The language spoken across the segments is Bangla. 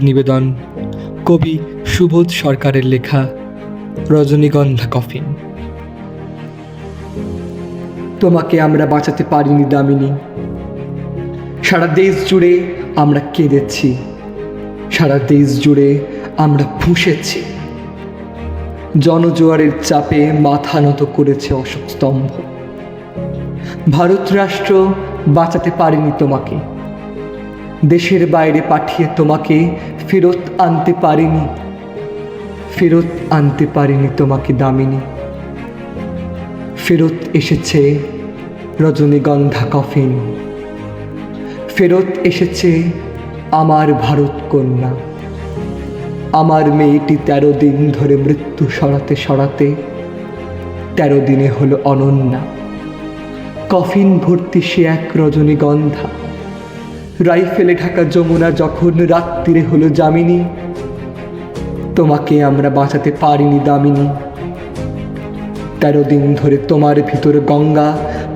নিবেদন, কবি সুবোধ সরকারের লেখা রজনীগন্ধা কফিন। তোমাকে আমরা বাঁচাতে পারিনি দামিনী। সারা দেশ জুড়ে আমরা কেঁদেছি। সারা দেশ জুড়ে আমরা ফুঁসেছি জনজোয়ারের চাপে মাথা নত করেছে অশোক স্তম্ভ। ভারত রাষ্ট্র বাঁচাতে পারেনি তোমাকে। দেশের বাইরে পাঠিয়ে তোমাকে ফেরত আনতে পারিনি। ফেরত আনতে পারিনি তোমাকে দামিনী। ফেরত এসেছে রজনীগন্ধা কফিন। ফেরত এসেছে আমার ভারত কন্যা। আমার মেয়েটি তেরো দিন ধরে মৃত্যু সরাতে সরাতে তেরো দিনে হলো অনন্যা। কফিন ভর্তি সে এক রজনীগন্ধা। রাইফেলে ঢাকা যমুনা যখন রাত্রিরে হলো যামিনী, তোমাকে আমরা বাঁচাতে পারিনি দামিনী। তেরো দিন ধরে তোমার ভিতর গঙ্গা,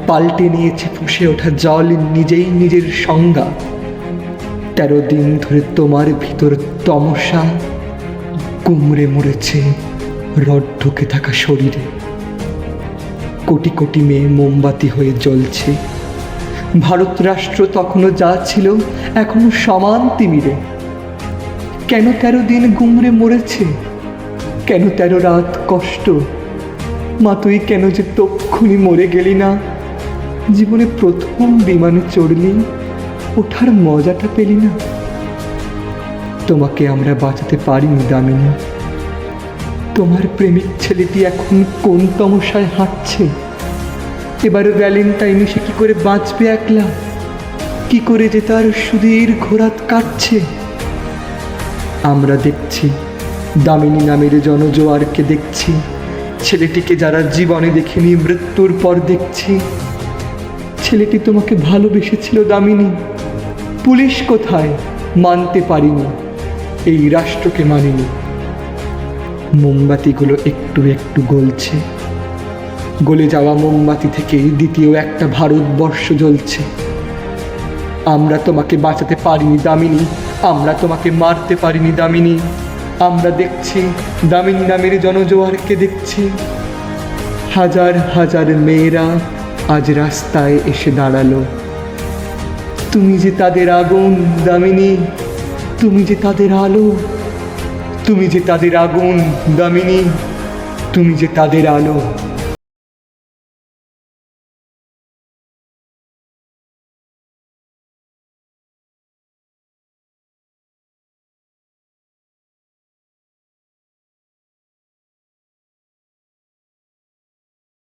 পাল্টে নিয়েছে ফুসে ওঠা জল নিজেই নিজের সংজ্ঞা। তেরো দিন ধরে তোমার ভিতর তমসা, কুমড়ে মরেছে রড ঢুকে থাকা শরীরে। কোটি কোটি মেয়ে মোমবাতি হয়ে জ্বলছে ভারত রাষ্ট্র তখনও যা ছিল এখনও সমান তিমিরে। কেন তেরো দিন গুমরে মরেছে? কেন তেরো রাত কষ্ট? মা, তুই কেন যে তক্ষুনি মরে গেলি না? জীবনে প্রথম বিমানে চড়লি, ওঠার মজাটা পেলি না? তোমাকে আমরা বাঁচাতে পারিনি দামিনী। তোমার প্রেমিক ছেলেটি এখন কোন তমসায় হাঁটছে? এবারে ভ্যালেন্টাইনে সে কি করে বাঁচবে একলা? কি করে যে তার সুদীর ঘোরাত কাটছে? আমরা দেখছি, দামিনী নামের জনজোয়ারকে দেখছি, ছেলেটিকে যারা জীবনে দেখেনি, মৃত্যুর পর দেখছি। ছেলেটি তোমাকে ভালোবেসেছিল দামিনী। পুলিশ কোথায়? মানতে পারিনি। এই রাষ্ট্রকে মানিনি। মোমবাতিগুলো একটু একটু গলছে। গলে যাওয়া মোমবাতি থেকে দ্বিতীয় একটা ভারতবর্ষ জ্বলছে। আমরা তোমাকে বাঁচাতে পারিনি দামিনী, আমরা তোমাকে মারতে পারিনি দামিনী। আমরা দেখছি দামিনী নামের জনজোয়ারকে দেখছি। হাজার হাজার মেয়েরা আজ রাস্তায় এসে দাঁড়াল। তুমি যে তাদের আগুন, দামিনী, তুমি যে তাদের আলো, তুমি যে তাদের আগুন, দামিনী, তুমি যে তাদের আলো।